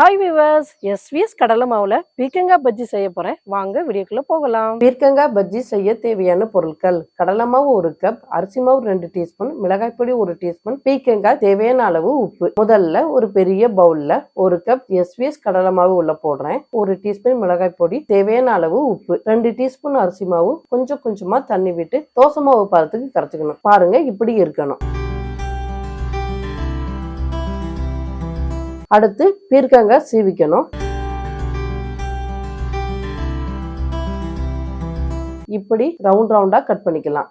Hi viewers SVS கடலை மாவுல பீர்க்கங்காய் பஜ்ஜி செய்ய போறேன். வாங்க வீடியோக்குள்ள போகலாம். பீர்க்கங்காய் பஜ்ஜி செய்ய தேவையான பொருட்கள். கடலை மாவு ஒரு கப் அரிசி மாவு ரெண்டு டீஸ்பூன் மிளகாய் பொடி ஒரு டீஸ்பூன் பீக்கங்காய் தேவையான அளவு உப்பு. முதல்ல ஒரு பெரிய பவுல்ல ஒரு கப் எஸ்விஎஸ் கடலை மாவு உள்ள போடுறேன். ஒரு டீஸ்பூன் மிளகாய் பொடி தேவையான அளவு உப்பு. ரெண்டு டீஸ்பூன் அரிசி மாவு கொஞ்சம் கொஞ்சமா தண்ணி விட்டு தோசை மாவு பதத்துக்கு கரைச்சிக்கணும். பாருங்க இப்படி இருக்கணும். அடுத்து பீர்க்கங்காய் சீவிக்கணும். இப்படி ரவுண்ட் ரவுண்டா கட் பண்ணிக்கலாம்.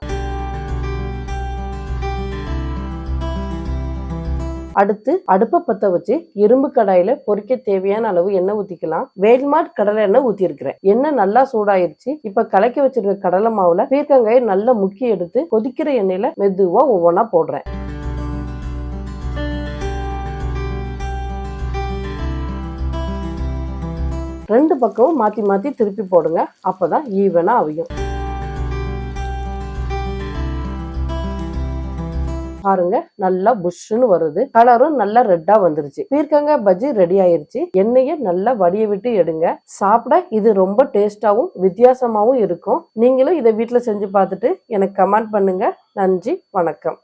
அடுத்து அடுப்பை பத்த வச்சு இரும்பு கடாயில பொரிக்க தேவையான அளவு எண்ணெய் ஊத்திக்கலாம். வேல்மார்ட் கடலை எண்ணெய் ஊத்தி இருக்கிறேன் எண்ணெய் நல்லா சூடாயிருச்சு. இப்ப கலக்கி வச்சிருக்க கடலை மாவுல பீர்க்கங்காயை நல்லா முக்கி எடுத்து கொதிக்கிற எண்ணெயில மெதுவா ஒவ்வொன்றா போடுறேன். ரெண்டு பக்கமும் மாற்றி மாற்றி திருப்பி போடுங்க. அப்பதான் ஈவனாக அவியும். பாருங்க நல்லா புஷ்ஷுன்னு வருது. கலரும் நல்லா ரெட்டா வந்துருச்சு. பீர்க்கங்காய் பஜ்ஜி ரெடி ஆயிருச்சு. எண்ணெயை நல்லா வடிய விட்டு எடுங்க. சாப்பிட இது ரொம்ப டேஸ்டாவும் வித்தியாசமாவும் இருக்கும். நீங்களும் இதை வீட்டுல செஞ்சு பார்த்துட்டு எனக்கு கமெண்ட் பண்ணுங்க. நன்றி வணக்கம்.